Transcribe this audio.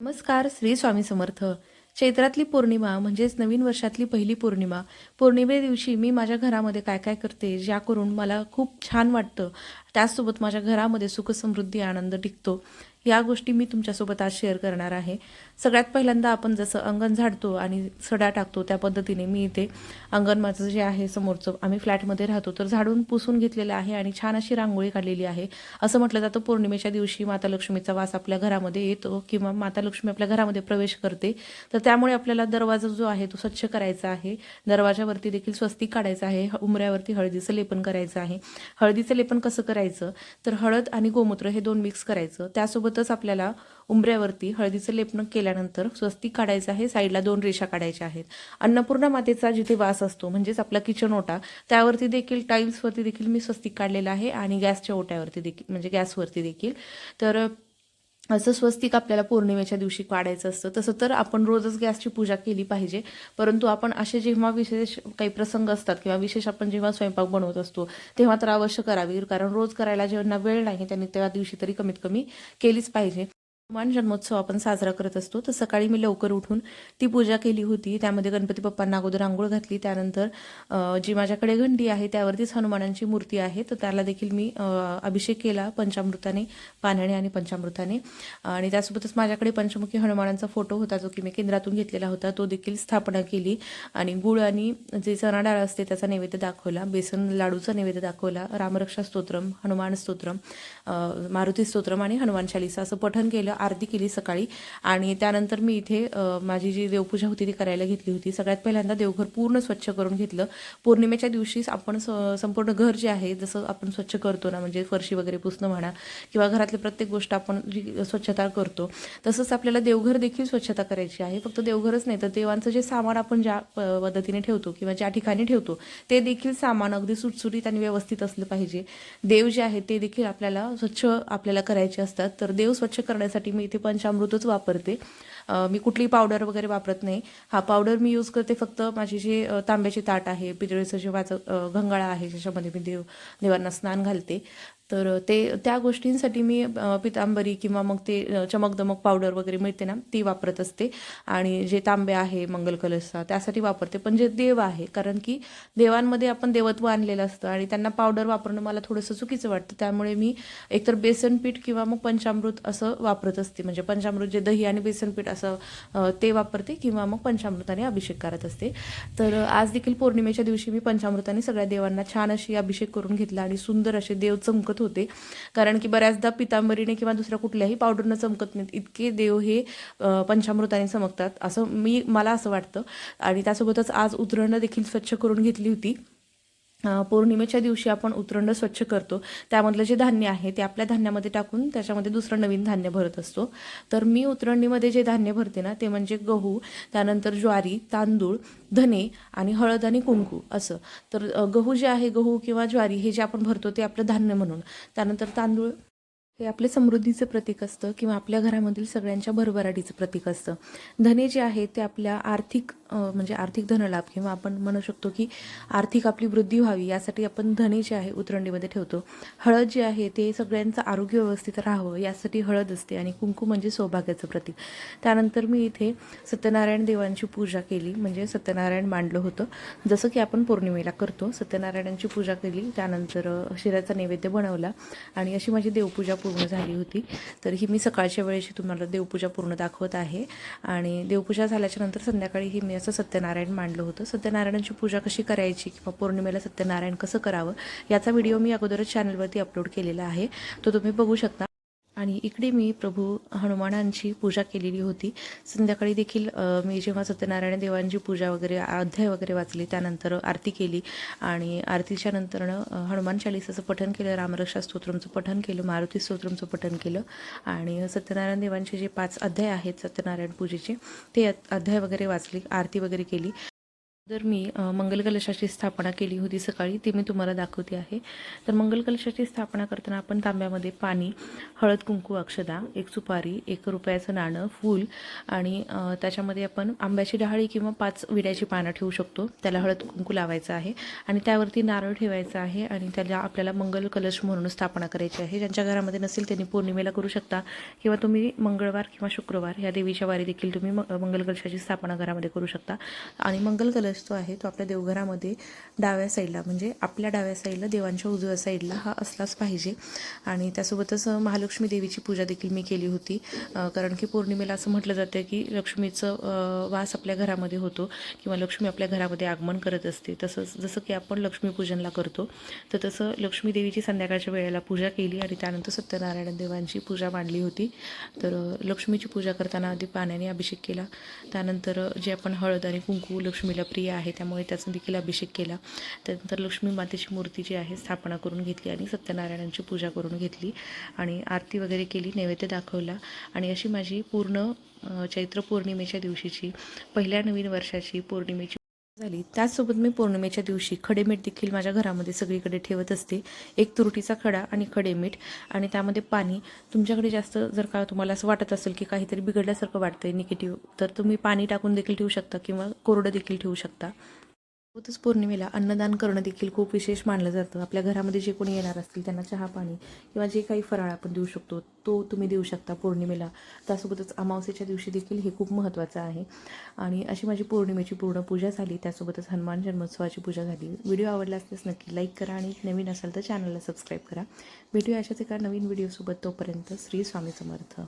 नमस्कार श्री स्वामी समर्थ. चैत्रातली पौर्णिमा म्हणजेच नवीन वर्षातली पहिली पौर्णिमा. पौर्णिमे दिवशी मी माझ्या घरामध्ये काय काय करते ज्या करून मला खूप छान वाटतं. त्याचसोबत माझ्या घरामध्ये सुखसमृद्धी आनंद टिकतो. या गोष्टी मी तुमच्यासोबत आज शेअर करणार आहे. सगळ्यात पहिल्यांदा आपण जसं अंगण झाडतो आणि सडा टाकतो त्या पद्धतीने मी इथे अंगण माझं जे आहे समोरचं आम्ही फ्लॅटमध्ये राहतो. तर झाडून पुसून घेतलेलं आहे आणि छान अशी रांगोळी काढलेली आहे. असं म्हटलं जातं पौर्णिमेच्या दिवशी माता लक्ष्मीचा वास आपल्या घरामध्ये येतो किंवा माता लक्ष्मी आपल्या घरामध्ये प्रवेश करते. तर त्यामुळे आपल्याला दरवाजा जो आहे तो स्वच्छ करायचा आहे. दरवाजावरती देखील स्वस्तिक काढायचं आहे. उमऱ्यावरती हळदीचं लेपन करायचं आहे. हळदीचं लेपन कसं करायचं? तर हळद आणि गोमूत्र हे दोन मिक्स करायचं. त्यासोबतच आपल्याला उंबऱ्यावरती हळदीचं लेपन केल्यानंतर स्वस्तिक काढायचं आहे साईडला दोन रेषा काढायच्या आहेत. अन्नपूर्णा मातेचा जिथे वास असतो म्हणजेच आपला किचन ओटा त्यावरती देखील टाईल्सवरती देखील मी स्वस्तिक काढलेलं आहे आणि गॅसच्या ओट्यावरती देखील म्हणजे गॅसवरती देखील. तर असं स्वस्तिक आपल्याला पौर्णिमेच्या दिवशी काढायचं असतं. तसं तर आपण रोजच गॅसची पूजा केली पाहिजे. परंतु आपण असे जेव्हा विशेष काही प्रसंग असतात किंवा विशेष आपण जेव्हा स्वयंपाक बनवत असतो तेव्हा तर अवश्य करावी. कारण रोज करायला ज्यांना वेळ नाही त्यांनी त्या दिवशी तरी कमीत कमी केलीच पाहिजे. हनुमान जन्मोत्सव आपण साजरा करत असतो. तर सकाळी मी लवकर उठून ती पूजा केली होती. त्यामध्ये गणपती बाप्पांना अगोदर आंघोळ घातली. त्यानंतर जी माझ्याकडे घंटी आहे त्यावरतीच हनुमानांची मूर्ती आहे. तर त्याला देखील मी अभिषेक केला पंचामृताने पाण्याने आणि पंचामृताने. आणि त्यासोबतच माझ्याकडे पंचमुखी हनुमानांचा फोटो होता जो की मी केंद्रातून घेतलेला होता. तो देखील स्थापना केली. आणि गुळ आणि जे चणा डाळ असते त्याचा नैवेद्य दाखवला. बेसन लाडूचा नैवेद्य दाखवला. रामरक्षा स्तोत्रम हनुमान स्तोत्रम मारुती स्तोत्रम आणि हनुमान चालिसा असं पठण केलं. आरती केली सकाळी. आणि त्यानंतर मी इथे माझी जी देवपूजा होती ती करायला घेतली होती. सगळ्यात पहिल्यांदा देवघर पूर्ण स्वच्छ करून घेतलं. पौर्णिमेच्या दिवशी आपण स- संपूर्ण घर जे आहे जसं आपण स्वच्छ करतो ना म्हणजे फरशी वगैरे पुसणं म्हणा किंवा घरातली प्रत्येक गोष्ट आपण जी स्वच्छता करतो तसंच आपल्याला देवघर देखील स्वच्छता करायची आहे. फक्त देवघरच नाही तर देवांचं जे सामान आपण ज्या प- पद्धतीने ठेवतो किंवा ज्या ठिकाणी ठेवतो ते देखील सामान अगदी सुटसुटीत आणि व्यवस्थित असलं पाहिजे. देव जे आहे ते देखील आपल्याला स्वच्छ आपल्याला करायचे असतात. तर देव स्वच्छ करण्यासाठी मी इथे पंचामृतच वापरते. मी कुठली पावडर वगैरे वापरत नाही. हा पावडर मी यूज करते फक्त माझी जे तांब्याची ताट आहे पितळेचं जे माझं घंगाळा आहे ज्याच्यामध्ये मी देव देवांना स्नान घालते. तर ते त्या गोष्टींसाठी मी पितांबरी किंवा मग ते चमकदमक पावडर वगैरे मिळते ना ती वापरत असते. आणि जे तांबे आहे मंगल कलशचा त्यासाठी वापरते. पण जे देव आहे कारण की देवांमध्ये आपण देवत्व आणलेलं असतं आणि त्यांना पावडर वापरणं मला थोडंसं चुकीचं वाटतं. त्यामुळे मी एकतर बेसन पीठ किंवा मग पंचामृत असं वापरत असते. म्हणजे पंचामृत जे दही आणि बेसन पीठ असं ते वापरते किंवा मग पंचामृताने अभिषेक करत असते. तर आज देखील पौर्णिमेच्या दिवशी मी पंचामृताने सगळ्या देवांना छान अशी अभिषेक करून घेतला आणि सुंदर असे देव चमकत होते. कारण की बऱ्याचदा पितांबरीने किंवा दुसऱ्या कुठल्याही पावडरनं चमकत नाहीत. इतके देव हे पंचामृताने चमकतात. असं मी मला असं वाटतं. आणि त्यासोबतच आज उतरणं देखील स्वच्छ करून घेतली होती. पौर्णिमेच्या दिवशी आपण उतरंड स्वच्छ करतो. त्यामधलं जे धान्य आहे ते आपल्या धान्यामध्ये टाकून त्याच्यामध्ये दुसरं नवीन धान्य भरत असतो. तर मी उतरंडीमध्ये जे धान्य भरते ना ते म्हणजे गहू त्यानंतर ज्वारी तांदूळ धने आणि हळद आणि कुंकू असं. तर गहू जे आहे गहू किंवा ज्वारी हे जे आपण भरतो ते आपलं धान्य म्हणून. त्यानंतर तांदूळ हे आपले समृद्धीचं प्रतीक असतं किंवा आपल्या घरामधील सगळ्यांच्या भरभराटीचं प्रतीक असतं. धने जे आहे ते आपल्या आर्थिक म्हणजे आर्थिक धनलाभ किंवा आपण म्हणू शकतो की आर्थिक आपली वृद्धी व्हावी यासाठी आपण धने जे आहे उतरंडीमध्ये ठेवतो. हळद जे आहे ते सगळ्यांचं आरोग्य व्यवस्थित राहावं यासाठी हळद असते आणि कुंकू म्हणजे सौभाग्याचं प्रतीक. त्यानंतर मी इथे सत्यनारायण देवांची पूजा केली म्हणजे सत्यनारायण मांडलं होतं. जसं की आपण पौर्णिमेला करतो सत्यनारायणांची पूजा केली त्यानंतर शिराचा शिऱ्याचा नैवेद्य बनवला आणि अशी माझी देवपूजा पूर्ण झाली होती. तर ही मी सकाळच्या वेळेची तुम्हाला देवपूजा पूर्ण दाखवत आहे. आणि देवपूजा झाल्याच्यानंतर संध्याकाळी ही मी असं सत्यनारायण मांडलं होतं. सत्यनारायणाची पूजा कशी करायची किंवा पौर्णिमेला सत्यनारायण कसं करावं याचा व्हिडिओ मी अगोदरच चॅनलवरती अपलोड केलेला आहे. तो तुम्ही बघू शकता. आणि इकडे मी प्रभू हनुमानांची पूजा केलेली होती. संध्याकाळी देखील मी जेव्हा सत्यनारायण देवांची पूजा वगैरे अध्याय वगैरे वाचली त्यानंतर आरती केली आणि आरतीच्या नंतरनं हनुमान चालिसाचं पठन केलं रामरक्षा स्तोत्रमचं पठन केलं मारुती स्तोत्रमचं पठन केलं आणि सत्यनारायण देवांचे जे पाच अध्याय आहेत सत्यनारायण पूजेचे ते अध्याय वगैरे वाचली आरती वगैरे केली. जर मी मंगलकलशाची स्थापना केली होती सकाळी ती मी तुम्हाला दाखवते आहे. तर मंगलकलशाची स्थापना करताना आपण तांब्यामध्ये पाणी हळद कुंकू अक्षदा एक सुपारी एक रुपयाचं नाणं फूल आणि त्याच्यामध्ये आपण आंब्याची डहाळी किंवा पाच विड्याची पानं ठेवू शकतो. त्याला हळद कुंकू लावायचं आहे आणि त्यावरती नारळ ठेवायचा आहे आणि त्याला आपल्याला मंगल कलश म्हणून स्थापना करायची आहे. ज्यांच्या घरामध्ये नसेल त्यांनी पौर्णिमेला करू शकता किंवा तुम्ही मंगळवार किंवा शुक्रवार या देवीच्या वारी देखील तुम्ही म- मंगल कलशाची स्थापना घरामध्ये करू शकता. आणि मंगल कलश जो आहे तो आपल्या देवघरामध्ये डाव्या साईडला म्हणजे आपल्या डाव्या साईडला देवांच्या उजव्या साईडला हा असलाच पाहिजे. आणि त्यासोबतच महालक्ष्मी देवीची पूजा देखील मी केली होती. कारण की पौर्णिमेला असं म्हटलं जातं की लक्ष्मीचं वास आपल्या घरामध्ये होतो किंवा लक्ष्मी आपल्या घरामध्ये आगमन करत असते. तसंच जसं की आपण लक्ष्मीपूजनला करतो तर तसं लक्ष्मी देवीची संध्याकाळच्या वेळेला पूजा केली आणि त्यानंतर सत्यनारायण देवांची पूजा मांडली होती. तर लक्ष्मीची पूजा करताना आधी पाण्याने अभिषेक केला. त्यानंतर जे आपण हळद आणि कुंकू लक्ष्मीला प्रिय आहे त्यामुळे त्याचा देखील अभिषेक केला. त्यानंतर लक्ष्मी मातेची मूर्ती जी आहे स्थापना करून घेतली आणि सत्यनारायणांची पूजा करून घेतली आणि आरती वगैरे केली नैवेद्य दाखवला. आणि अशी माझी पूर्ण चैत्र पौर्णिमेच्या दिवशीची पहिल्या नवीन वर्षाची पौर्णिमेची झाली. त्याचसोबत मी पौर्णिमेच्या दिवशी खडेमीठ देखील माझ्या घरामध्ये सगळीकडे ठेवत असते. एक तुरटीचा खडा आणि खडेमीठ आणि त्यामध्ये पाणी. तुमच्याकडे जास्त जर का तुम्हाला असं वाटत असेल की काहीतरी बिघडल्यासारखं वाटतंय निगेटिव्ह तर तुम्ही पाणी टाकून देखील ठेवू शकता किंवा कोरडं देखील ठेवू शकता. सोबतच पौर्णिमेला अन्नदान करणं देखील खूप विशेष मानलं जातं. आपल्या घरामध्ये जे कोणी येणार असतील त्यांना चहा पाणी किंवा जे काही फराळ आपण देऊ शकतो तो तुम्ही देऊ शकता पौर्णिमेला. त्यासोबतच अमावस्येच्या दिवशी देखील हे खूप महत्त्वाचं आहे. आणि अशी माझी पौर्णिमेची पूर्ण पूजा झाली. त्यासोबतच हनुमान जन्मोत्सवाची पूजा झाली. व्हिडिओ आवडला असल्यास नक्की लाईक करा आणि नवीन असाल तर चॅनलला सबस्क्राईब करा. भेटूया अशाच एका नवीन व्हिडिओसोबत. तोपर्यंत श्री स्वामी समर्थ.